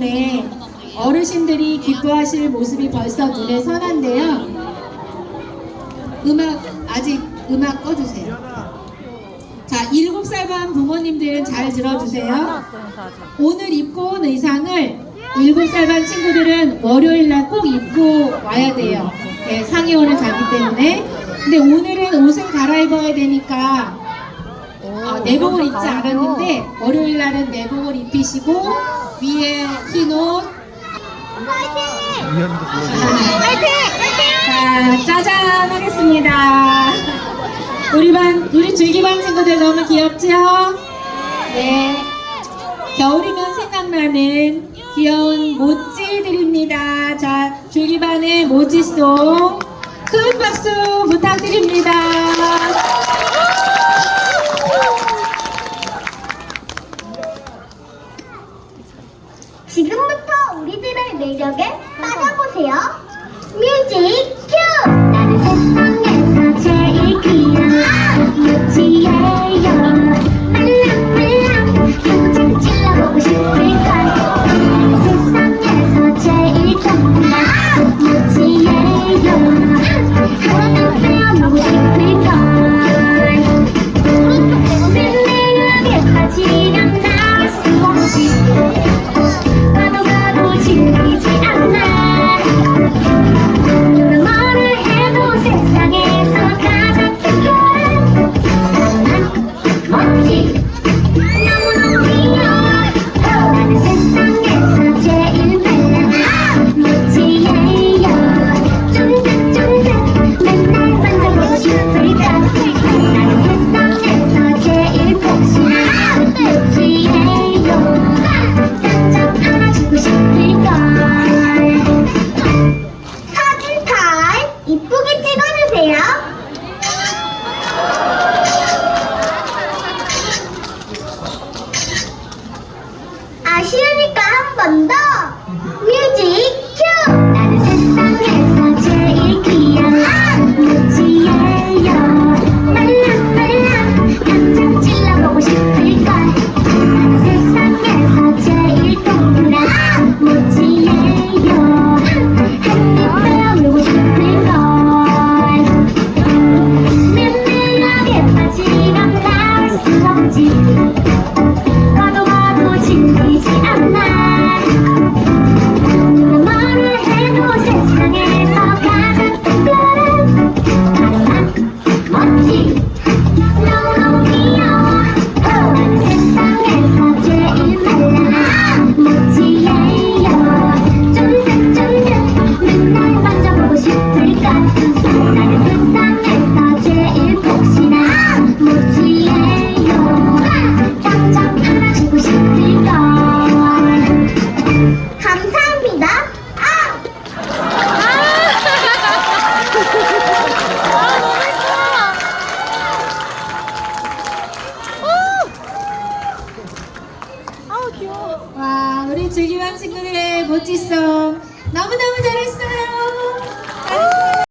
때문에 어르신들이 기뻐하실 모습이 벌써 눈에 선한데요. 음악 아직 음악 꺼주세요. 자, 일곱 살반 부모님들은 잘 들어주세요. 오늘 입고 온 의상을 일곱 살반 친구들은 월요일 날 꼭 입고 와야 돼요. 네, 오늘 가기 때문에. 근데 오늘은 옷을 갈아입어야 되니까 어, 내복을 입지 않았는데 월요일 날은 내복을 입히시고 위에 흰 옷. 자, 짜잔 하겠습니다. 우리 반, 우리 줄기반 친구들 너무 귀엽죠? 네. 겨울이면 생각나는 귀여운 모찌들입니다. 자, 줄기반의 모찌송 큰 박수 부탁드립니다. 우리들의 매력에 빠져보세요. 뮤직 큐! 나는 세상에서 제일 귀여운 뮤지예요. 말랑말랑 요즘 찔러보고 싶을걸. 아쉬 와, 우리 즐기방 친구들의 멋진 송 너무너무 잘했어요.